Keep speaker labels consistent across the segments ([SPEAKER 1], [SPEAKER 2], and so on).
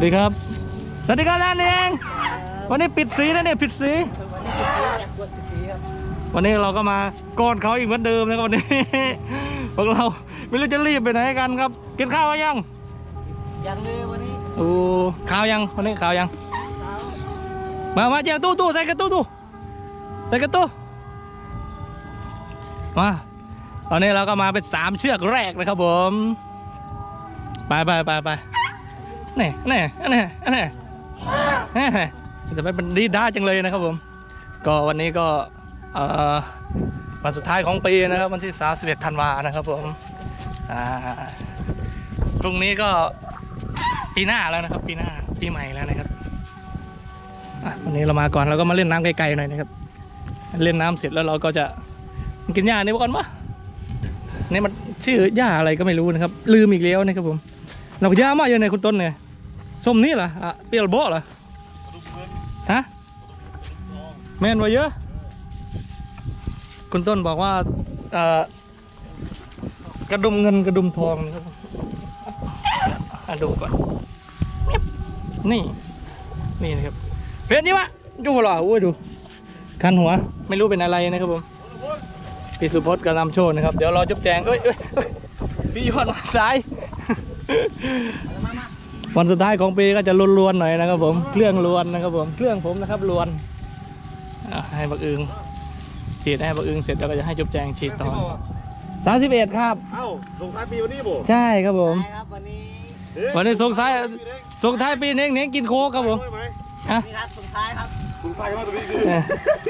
[SPEAKER 1] สวัสดีครับ สวัสดีครับนั่นเองวันนี้ปิดสีนะเนี่ยปิดสี วันนี้เราก็มาก่อนเขาอีกเหมือนเดิมนะครับวันนี้ พวกเราไม่รู้จะรีบไปไหนกันครับ กินข้าวหรือยัง
[SPEAKER 2] ยังเลยวันนี้
[SPEAKER 1] โอ้ข้าวยังวันนี้ข้าวยัง มามาเจ้าตู้ตู้ใส่กระตู้ตู้ใส่กระตู้มาตอนนี้เราก็มาเป็นสามเชือกแรกนะครับผม ไปไปไปไป นี่นี่นี่นี่นี่แต่ไม่เป็นดีด้าจังเลยนะครับผม ก็วันนี้ก็วันสุดท้ายของปีนะครับ วันที่ 31 ธันวานะครับผมพรุ่งนี้ก็ปีหน้าแล้วนะครับ ปีหน้าปีใหม่แล้วนะครับวันนี้เรามาก่อนเราก็มาเล่นน้ำไกลๆหน่อยนะครับ เล่นน้ำเสร็จแล้วเราก็จะกินหญ้านี่ก่อนปะนี่มันชื่อหญ้าอะไรก็ไม่รู้นะครับ ลืมอีกแล้วนะครับผม เราหญ้ามากอยู่ในคุณต้นเนี่ยส้มนี่เหรออะเปรียวโบเหรอฮะแม่นว่าเยอะ คุณต้นบอกว่าเอ่อกระดุมเงินกระดุมทองนะครับอะดูก่อน นี่นี่นะครับเพชรนี่วะดูเหรอโอ้ยดูคันหัว ไม่รู้เป็นอะไรนะครับผมพี่สุพจน์กำลังโชว์นะครับ เดี๋ยวรอจุ๊บแจงเอ้ยเอ้ยเอ้ยพี่ยอดมาซ้าย วันสุดท้ายของปีก็จะลวนๆหน่อยนะครับ ผมเครื่องลวนนะครับ ผมเครื่องผมนะครับลวนอะให้บักอึงฉีดให้บักอึงเสร็จแล้วก็จะให้จุ๊บแจงฉีดต่อสามสิบเอ็ดครับ
[SPEAKER 3] เอ้าส่งท้ายปีวันนี้บ่
[SPEAKER 1] ใช่ครับผม
[SPEAKER 2] ใช่ครับวันนี้
[SPEAKER 1] วันนี้ส่งท้ายส่งท้ายปีนี้เน้นกินโค้กครับผม
[SPEAKER 3] ได้ไหม
[SPEAKER 1] ฮะ
[SPEAKER 2] นี่ครับสุดท้ายครับ
[SPEAKER 3] ส่งท้ายมาตัวนี้
[SPEAKER 1] เออ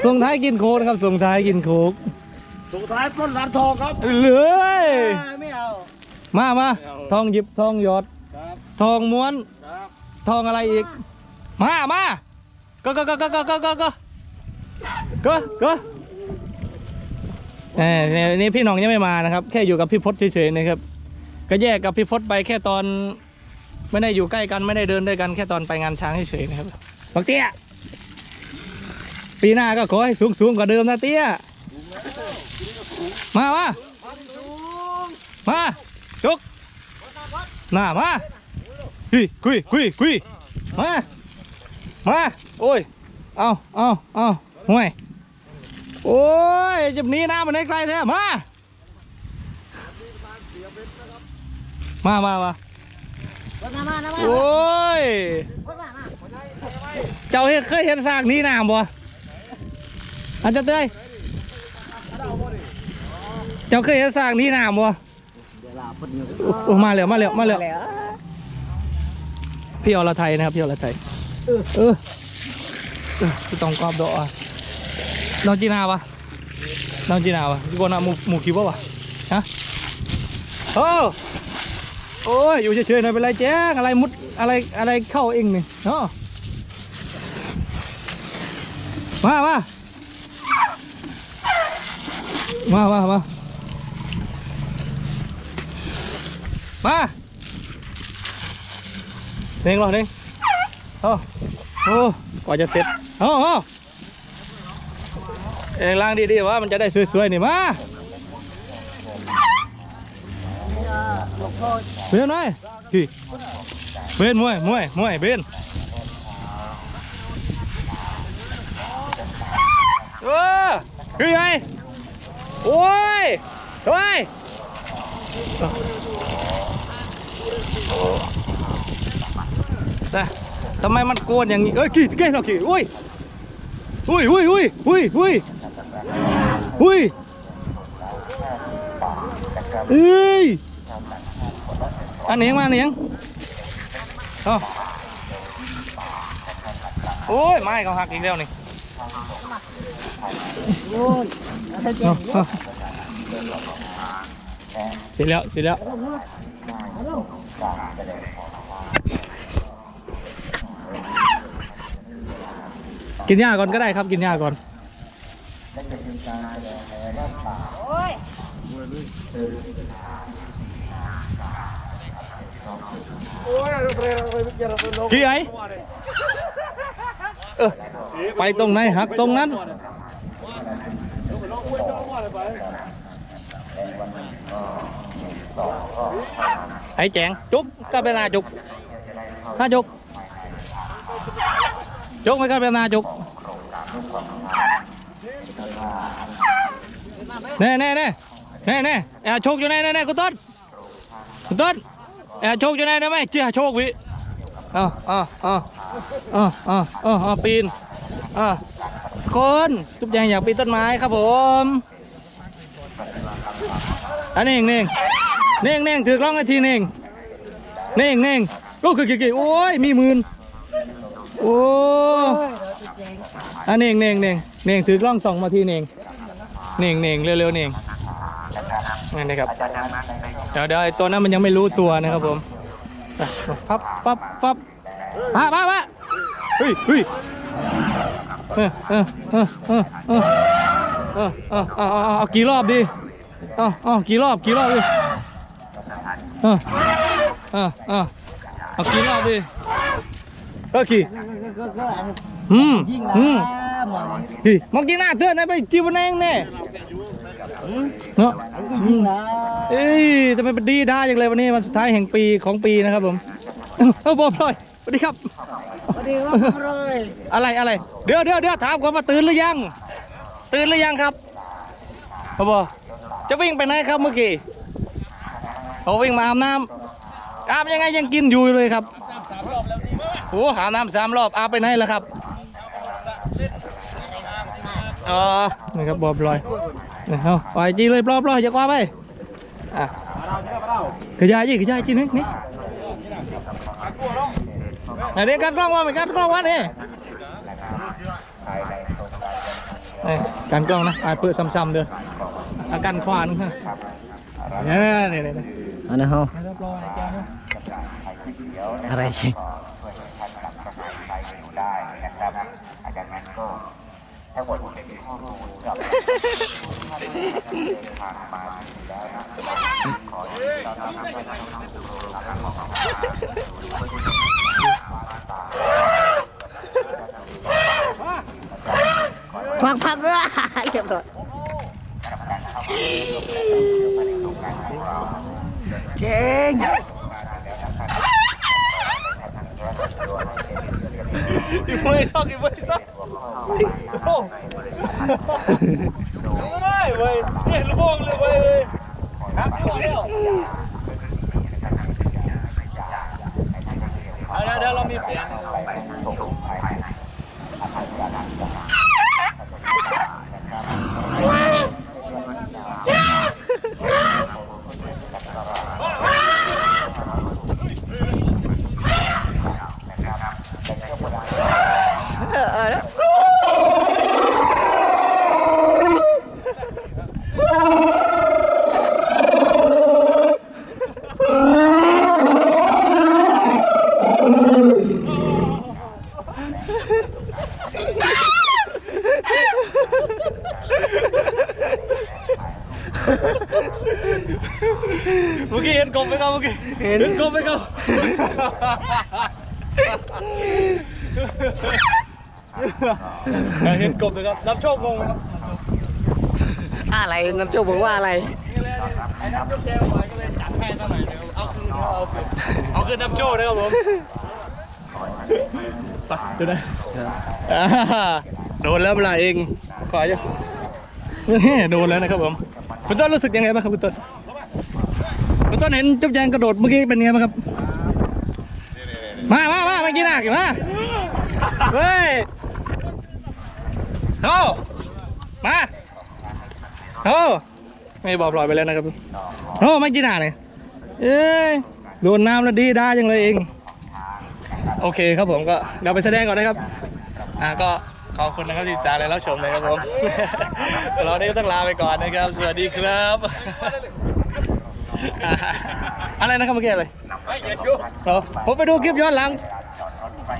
[SPEAKER 1] ส่งท้ายกินโค้กนะครับส่งท้ายกินโค้ก
[SPEAKER 3] ส่งท้ายปล้นร้านทองครับ
[SPEAKER 1] เลย
[SPEAKER 2] ไม่เอา
[SPEAKER 1] มามาทองหยิบทองหยอด
[SPEAKER 3] ครับ
[SPEAKER 1] ทองม้วน
[SPEAKER 3] ครับ
[SPEAKER 1] ทองอะไรอีก มามาก็ก็ก็ก็ก็ก็ก็ก็ก็ก็เออเนี่ยนี่พี่หน้องยังไม่มานะครับ แค่อยู่กับพี่พศเฉยๆนะครับ ก็แยกกับพี่พศไปแค่ตอน ไม่ได้อยู่ใกล้กันไม่ได้เดินด้วยกันแค่ตอนไปงานช้างเฉยๆนะครับบักเตี้ยปีหน้าก็ขอให้สูงสูงๆกว่าเดิมนะเตี้ย มามามา จุกหน้ามาคุยคุยคุยคุยมามาโอ้ยเอาเอาเอาห่วยโอ้ยจะหนีน้ำมันได้ไกลแท้มามามามาโอ้ยเจ้าเคยเห็นสร้างนี้น้ำบ่อันจะเตยเจ้าเคยเห็นสร้างนี้น้ำบ่
[SPEAKER 2] ลาพุ่นอยู่
[SPEAKER 1] โอ้มาแล้วมาแล้วมาแล้วพี่อรไทยนะครับพี่อรไทยเออเออเออพี่ต้องกรอบดอกอะน้องจีนาวะน้องจีนาวะพี่กวนาหมูหมูคิวปะวะฮะโอ้โอ้ยอยู่เฉยๆหน่อยเป็นไรแจ้งอะไรมุดอะไรอะไรเข้าเองนี่เนาะมามามามามา มาเน่งรอเน่งโอ้โอ้กว่าจะเสร็จโอ้โอ้เองล้างดีๆว่ามันจะได้สวยๆนี่มาเบนหน่อยพี่เบนมวยมวยมวยเบนเออคือไงโอ้ยโอ้ยแต่ทำไมมันโกนอย่างนี้เอ้ย Đây, tầm may mắt cua nhà nghỉ. Ơi kỳ kì, nào kỳ. Ui. Ui ui ui ui ui. Ui. Ê. Ăn niếng mà ăn niếng. Ôi, mai còn hạc gì đâu này. Thôi. Xin lỗi, xin lỗi. กินยาก่อนก็ได้ครับกินยาก่อน
[SPEAKER 3] ได้ดไอ้ไอ
[SPEAKER 1] ไปตรงไหนหักตรงนั้น ไอ้แจงจุกก็เป็นนาจุกถ้าจุกจุกไม่กันเป็นนาจุกแน่แน่แน่แน่แน่แอบโชคอยู่ไหนแน่แน่คุณต้นคุณต้นแอบโชคอยู่ไหนได้ไหมเจ้าโชควิอ่าอ่าอ่าอ่าอ่าอ่าอ่าปีนอ่าคนทุกอย่างอยากปีนต้นไม้ครับผม อันนี้เองเน่งเน่งเน่งถือกล้องไอทีเน่งเน่งเน่งลูกคือกี่กี่โอ้ยมีหมื่นโอ้อันเน่งเน่งเน่งเน่งถือกล้องส่องมาทีเน่งเน่งเน่งเร็วๆเน่งนั่นนะครับเดี๋ยวเดี๋ยวไอ้ตัวนั้นมันยังไม่รู้ตัวนะครับผมปั๊บปั๊บปั๊บมามามาเฮ้ยเฮ้ยเออเออเออเออเออเออเออเอาเอาเอาเอากี่รอบดี เอาเอากี่รอบกี่รอบดิเออเออเออเอากี่รอบดิเออกี่
[SPEAKER 2] ก็ก็อัน
[SPEAKER 1] อืม
[SPEAKER 2] ยิ่ง
[SPEAKER 1] อืม
[SPEAKER 2] ละหมอน
[SPEAKER 1] ดิมองจีหน้าเตือนนะไปจีบนแองแน่เนาะ
[SPEAKER 2] ก็ยิ่งละ
[SPEAKER 1] เอ้ยทำไมเป็นดีด้าอย่างเลยวันนี้วันสุดท้ายแห่งปีของปีนะครับผมเออบอพลอยสวัสดีครับ
[SPEAKER 2] สวัสดีครับเลย
[SPEAKER 1] อะไรอะไรเดี๋ยวเดี๋ยวเดี๋ยวถามก่อนว่าตื่นหรือยัง ตื่นหรือยังครับพ่อบอ จะวิ่งไปไหนครับเมื่อกี้เขาวิ่งมาอาบน้ำอาบยังไงยังกินอยู่เลยครับโอ้อาน้ำสามรอบอาบไปไหนแล้วครับอ๋อนี่ครับบอบลอยนี่เอาปล่อยจีเลยปลอบลอยอย่ากว่าไปอะขยายจีขยายจีนี่นี่ไหนเรียกการกล้องว่าไหมการกล้องว่าเนี่ยการกล้องนะไอ่าเปิดซ้ำๆเด้อ อาการควานฮะเนี่ยเนี่ยเนี่ย
[SPEAKER 2] อันนั้นเหรอ
[SPEAKER 1] เรียบร้อยแก้วเนาะ
[SPEAKER 2] อะไรสิพักพักเออเรียบร้อยเก่ง
[SPEAKER 1] อีมวยชอบอีมวยชอบโอ้ไม่ได้เว้ยเนี่ยลูกโป่งเลยเว้ยครับที่บอก แล้วเอาเดี๋ยวเดี๋ยวเรามีเปลี่ยน เมื่อกี้เห็นกบไหมครับเมื่อกี้เห็นกบไหมครับเห็นกบนะครับรับโชคงงไหมครับ
[SPEAKER 2] อะไรน้ำโจ๊กบอกว่าอะไร
[SPEAKER 1] นี่เลยไอ้น้ำโชคแก้วไว้ก็เลยจัดให้ซะหน่อยเดียวเอาคืนเอาคืนเอาคืนน้ำโชคนะครับผมไปดูได้อ่าโดนแล้วเวลาเองขออยู่นี่โดนแล้วนะครับผมคุณต้นรู้สึกยังไงบ้างครับคุณต้น คุณต้นเห็นจุ๊บแจงกระโดดเมื่อกี้เป็นไงบ้างครับ มามามาเมื่อกี้หนักอยู่มาเฮ้ยโอ้มาโอ้ไม่บอกปล่อยไปแล้วนะครับโอ้ไม่กี่หนาเลยเอ้ยโดนน้ำแล้วดีได้ยังเลยเอง โอเคครับผมก็เดี๋ยวไปแสดงก่อนนะครับ อ่าก็ขอบคุณนะครับที่ติดตามและรับชมนะครับผมเราเนี่ยก็ต้องลาไปก่อนนะครับ สวัสดีครับ อ่าอะไรนะครับเมื่อกี้อะไรเหรอผมไปดูคลิปย้อนหลัง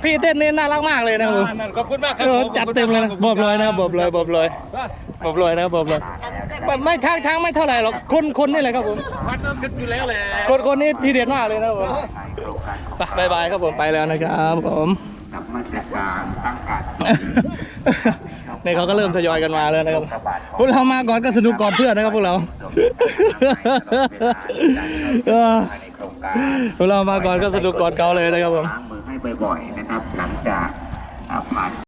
[SPEAKER 1] พี่เต้นนี่น่ารักมากเลยนะครับผม
[SPEAKER 3] ขอบคุณมากครับ
[SPEAKER 1] เออจัดเต็มเลยนะบอบเลยนะครับบอบเลยบอบเลยบอบเลยนะครับบอบเลยไม่ไม่ทางทางไม่เท่าไหร่หรอกคนคนนี่แหละครับผม
[SPEAKER 3] พัดน้ำขึ้นอยู่แล้วแหละ
[SPEAKER 1] คนคนนี้ทีเด็ดมากเลยนะครับผมไปบายบายครับผมไปแล้วนะครับผม นี่เขาก็เริ่มทยอยกันมาแล้วนะครับพวกเรามาก่อนก็สนุกก่อนเพื่อนนะครับพวกเราเออพวกเรามาก่อนก็สนุกก่อนเขาเลยนะครับผม
[SPEAKER 4] ล้างมือให้บ่อยๆนะครับ หลังจากอ่าผ่าน